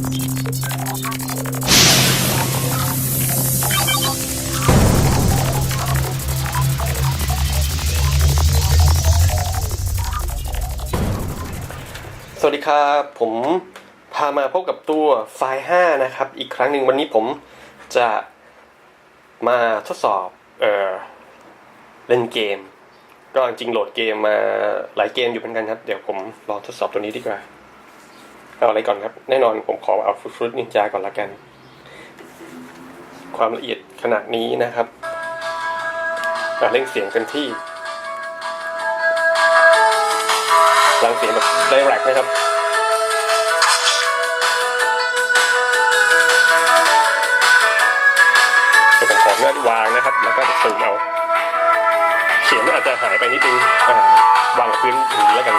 สวัสดีครับผมพามาพบกับตัวไฟล์ 5 นะครับ อีกครั้งหนึ่งวันนี้ผมจะมาทดสอบเออเล่นเกม ก็จริงโหลดเกมมาหลายเกมอยู่เหมือนกันครับ เดี๋ยวผมลองทดสอบตัวนี้ดีกว่า เอาอะไรก่อนครับ แน่นอนผมขอเอาฟรุตนินจาก่อนละกัน ความละเอียดขนาดนี้นะครับเร่งเสียงกันที่พลังเสียงแบบ direct นะครับเดี๋ยวผมขอเลื่อนวางนะครับ แล้วก็เดี๋ยวซูมเอา เสียงมันอาจจะหายไปนิดนึงวางพื้นอย่างแล้วกัน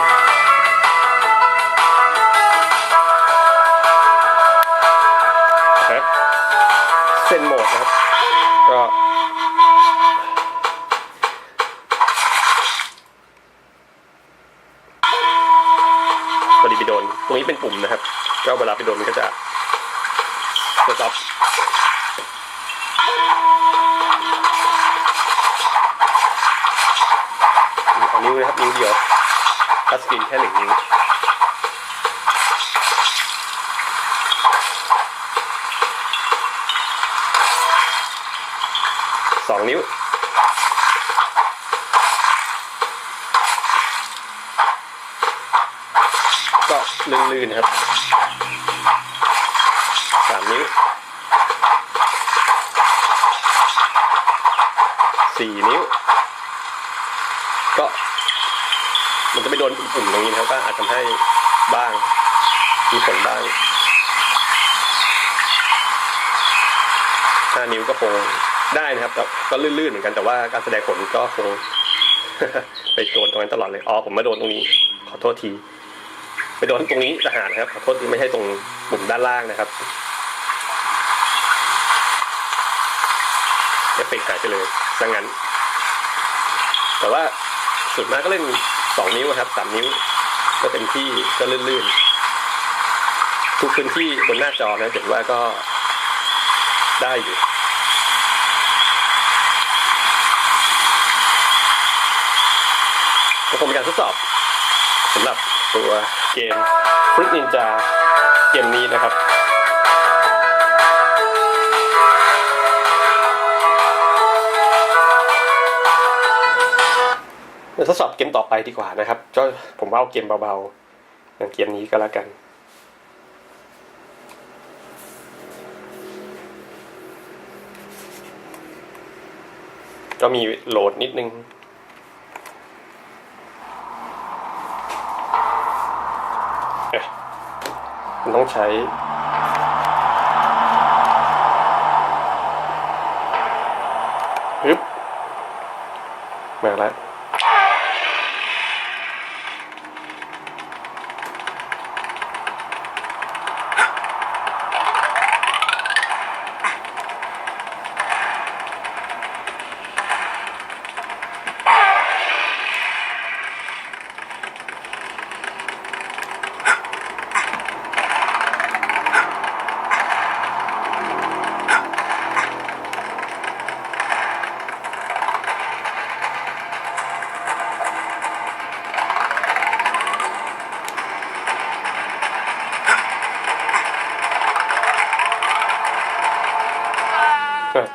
รงนี้เป็นปุ่มนะครับ ก็เวลาไปโดนมันก็จะสต็อปเอานิ้วนะครับนิ้วเดียวทัชสกรีนแค่หนึ่งนิ้วสองนิ้ว ก็ ลื่นครับสามนิ้วสี่นิ้ว ก็ มันจะไม่โดนปุ่มๆตรงนี้นะครับก็อาจทำให้บ้าง มีผลบ้างห้านิ้วก็คงได้นะครับแต่ก็ลื่นๆเหมือนกันแต่ว่าการแสดงผลก็คงไปโดนตรงนั้นตลอดเลยอ๋อผมมาโดนตรงนี้ ขอโทษที ไปโดนตรงนี้ทหารนะครับขอโทษที่ไม่ใช่ตรงปุ่มด้านล่างนะครับเอฟเฟกหายไปเลยดังนั้น แต่ว่าสุดมากก็เล่นสองนิ้วครับสามนิ้ว ก็เต็มที่ก็ลื่นๆ ทุกพื้นที่บนหน้าจอนะเห็นว่าก็ได้อยู่ก็คงเป็นการทดสอบสำหรับตัว เกม Fruit Ninja เกมนี้นะครับเดี๋ยวทดสอบเกมต่อไปดีกว่านะครับก็ผมว่าเอาเกมเบาๆอย่างเกมนี้ก็แล้วกันก็มีโหลดนิดนึง เอ๊ะ มันต้องใช้ฮึบมาแล้ว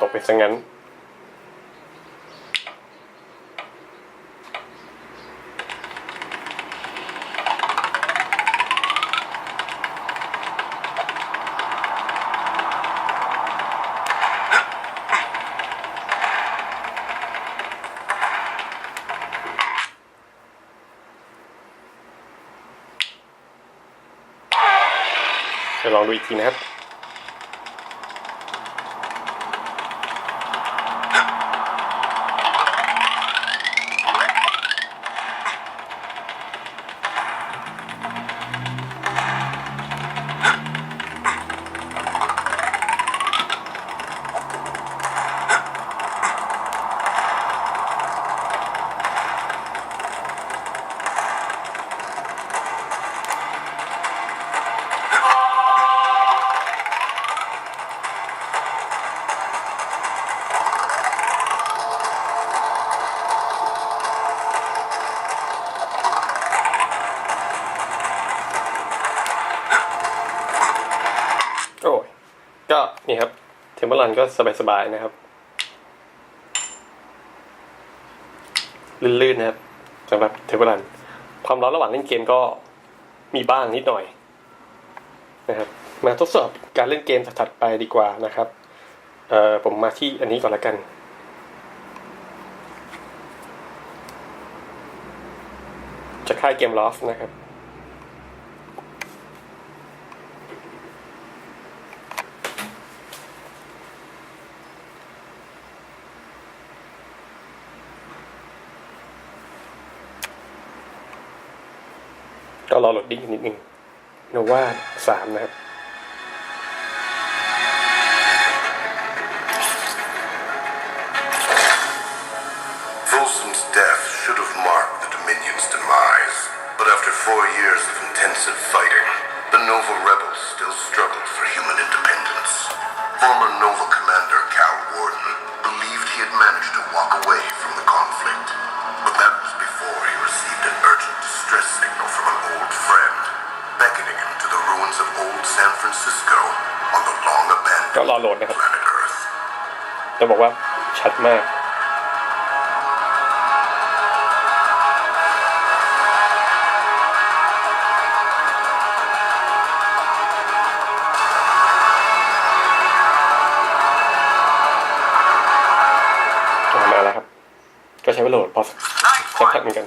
ตกไปซะงั้นเดี๋ยวลองดูอีกทีนะครับ ร์รันก็สบายๆนะครับ ลื่นๆนะครับสำหรับเทมเ e อร์รัน ความร้อนระหว่างเล่นเกมก็มีบ้างนิดหน่อยนะครับมาทดสอบการเล่นเกมถัดไปดีกว่านะครับเออผมมาที่อันนี้ก่อนละกัน จะค่ายเกมลอฟนะครับ รอโหลดดิ้งนิดนึงโนวาสามนะครับ Former Nova commander Cal Warden believed he had managed to walk away Francisco on the long ก็ abandoned รอโหลดนะครับ planet Earth. จะบอกว่าชัดมาก มาแล้วครับ ก็ใช้เวลาโหลดพอสัก Nice สักพัก one. เหมือนกัน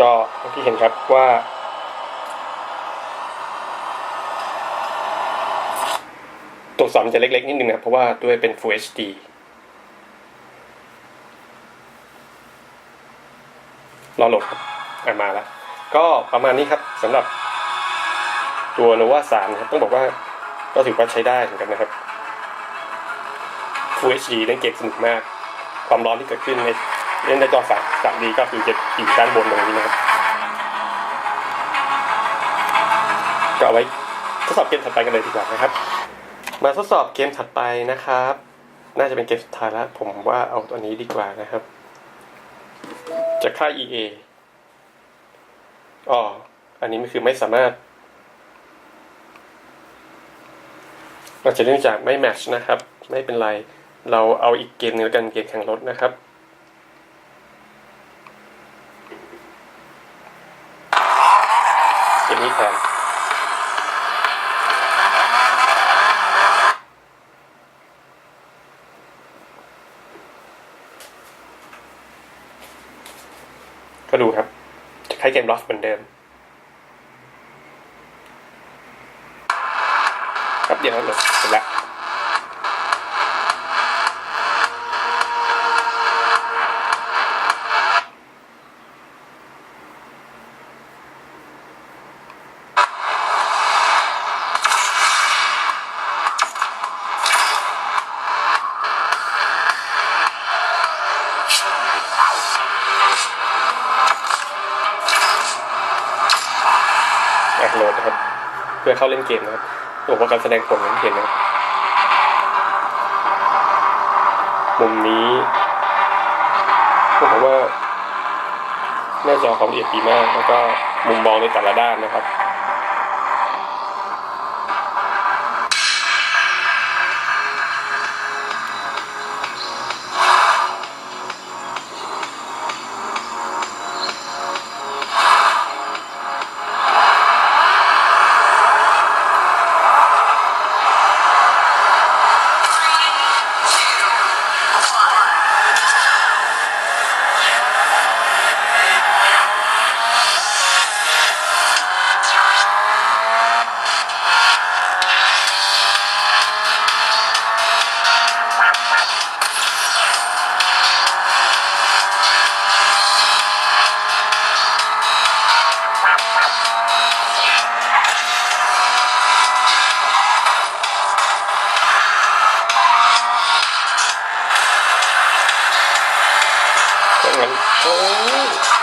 ก็อย่างที่เห็นครับว่าตัวสอนจะเล็กๆ นิดนึงนะเพราะว่าด้วยเป็น Full HD รอโหลดครับอะมาแล้ว ก็ประมาณนี้ครับสำหรับตัว Nova 3นะครับ ต้องบอกว่าก็ถือว่าใช้ได้เหมือนกันนะครับ Full HD เล่นเกมสนุกมาก ความร้อนที่เกิดขึ้นใน เล่นในจอ3 3D ก็คือจะอยู่ด้านบนตรงนี้นะครับก็เอาไว้ทดสอบเกมถัดไปกันเลยดีกว่านะครับ มาทดสอบเกมถัดไปนะครับ น่าจะเป็นเกมสุดท้ายแล้ว ผมว่าเอาตัวนี้ดีกว่านะครับจากค่าย EA อ๋อ อันนี้มันคือไม่สามารถอาจะเนื่องจากไม่แมชนะครับ ไม่เป็นไร เราเอาอีกเกมหนึงแล้วกันเกมแข่งรถนะครับ นี้แทนก็ดูครับ จะใช้เกมลอฟเหมือนเดิม ครับเดี๋ยวเราเสร็จแล้ว เพื่อเข้าเล่นเกมนะครับบอกว่าการแสดงผลอย่างที่เห็นนะมุมนี้ผมว่าหน้าจอควาละเอียดดีมาก แล้วก็มุมมองในแต่ละด้านนะครับ โอ้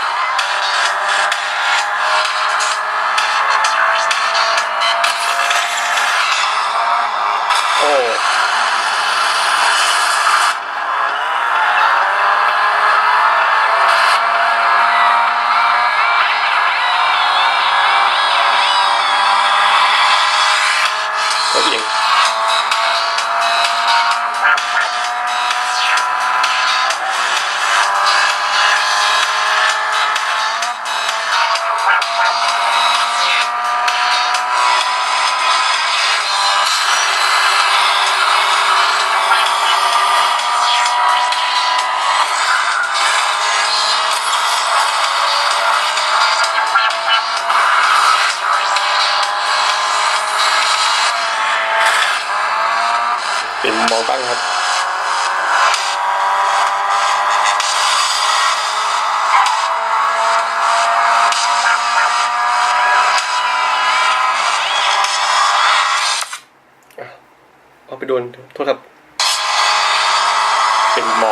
โดนโทษครับ เป็นหมอ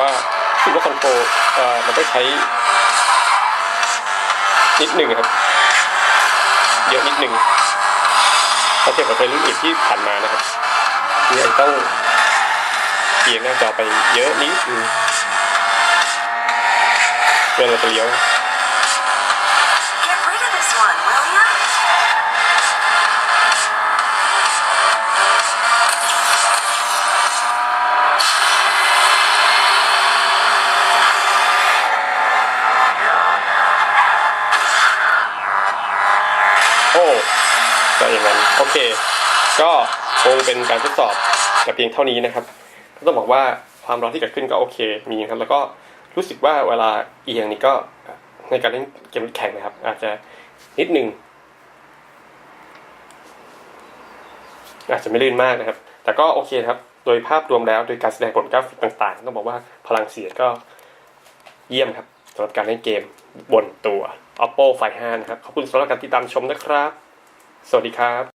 ว่าคิดว่าคอนโทรลมันต้องใช้นิดหนึ่งครับ เยอะนิดหนึ่งถ้าเทียบกับในรุ่นอื่นที่ผ่านมานะครับนี่อาจต้องเปลี่ยนหน้าจอไปเยอะนิดนึงเวลาเราจะเลี้ยว โอเค ก็คงเป็นการทดสอบแต่เพียงเท่านี้นะครับ ก็ต้องบอกว่าความร้อนที่เกิดขึ้นก็โอเคมีครับ แล้วก็รู้สึกว่าเวลาเอียงนี่ก็ในการเล่นเกมแข่งนะครับ อาจจะนิดนึงอาจจะไม่ลื่นมากนะครับ แต่ก็โอเคครับ โดยภาพรวมแล้ว โดยการแสดงผลกราฟิกต่างๆ ต้องบอกว่าพลังเสียงก็เยี่ยมครับสำหรับการเล่นเกมบนตัว Oppo Find 5นะครับ ขอบคุณสำหรับการติดตามชมนะครับ สวัสดีครับ